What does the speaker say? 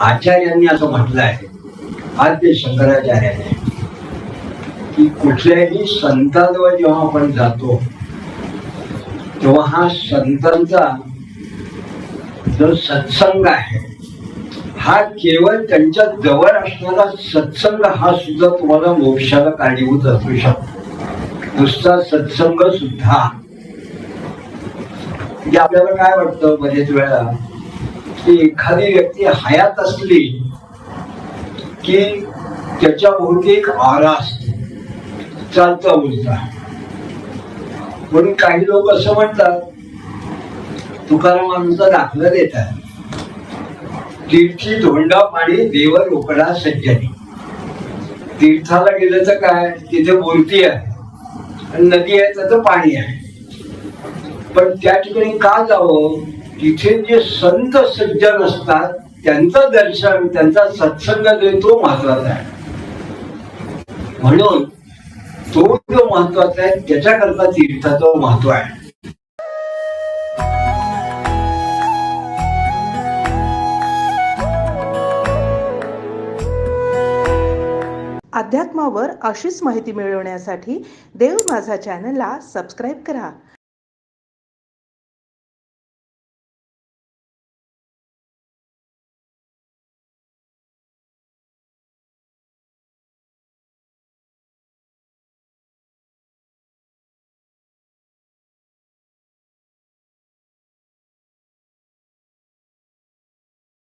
आचार्यांनी असं म्हटलं आहे आद्य शंकराचार्याने की कुठल्याही संतांवर जेव्हा आपण जातो तेव्हा हा संतांचा जो सत्संग आहे हा केवळ त्यांच्या जवळ असणारा सत्संग हा सुद्धा तुम्हाला मोक्षाला कारणीभूत असू शकतो. नुसता सत्संग सुद्धा. म्हणजे आपल्याला काय वाटतं बरेच वेळा? की एखादी व्यक्ती हयात असली की त्याच्या भोवती एक आरा असतो. चालता बोलता. म्हणून काही लोक असं म्हणतात तुकारामांचा दाखला देतात. तीर्थी धोंडा पाणी देव रोकडा सज्जनी. तीर्थाला गेलं तर काय? तिथे बोलती आहे. नदी आहे त्याचं पाणी आहे. पण त्या ठिकाणी का जावं? तिथे जे संत सज्जन असतात त्यांचं दर्शन त्यांचा सत्संग तो महत्त्वाचा आहे. म्हणून तो जो महत्त्वाचा आहे त्याच्याकरता तीर्थाचं महत्त्व आहे. अध्यात्मावर अशीच माहिती मिळवण्यासाठी देव माझा चॅनलला सबस्क्राईब करा.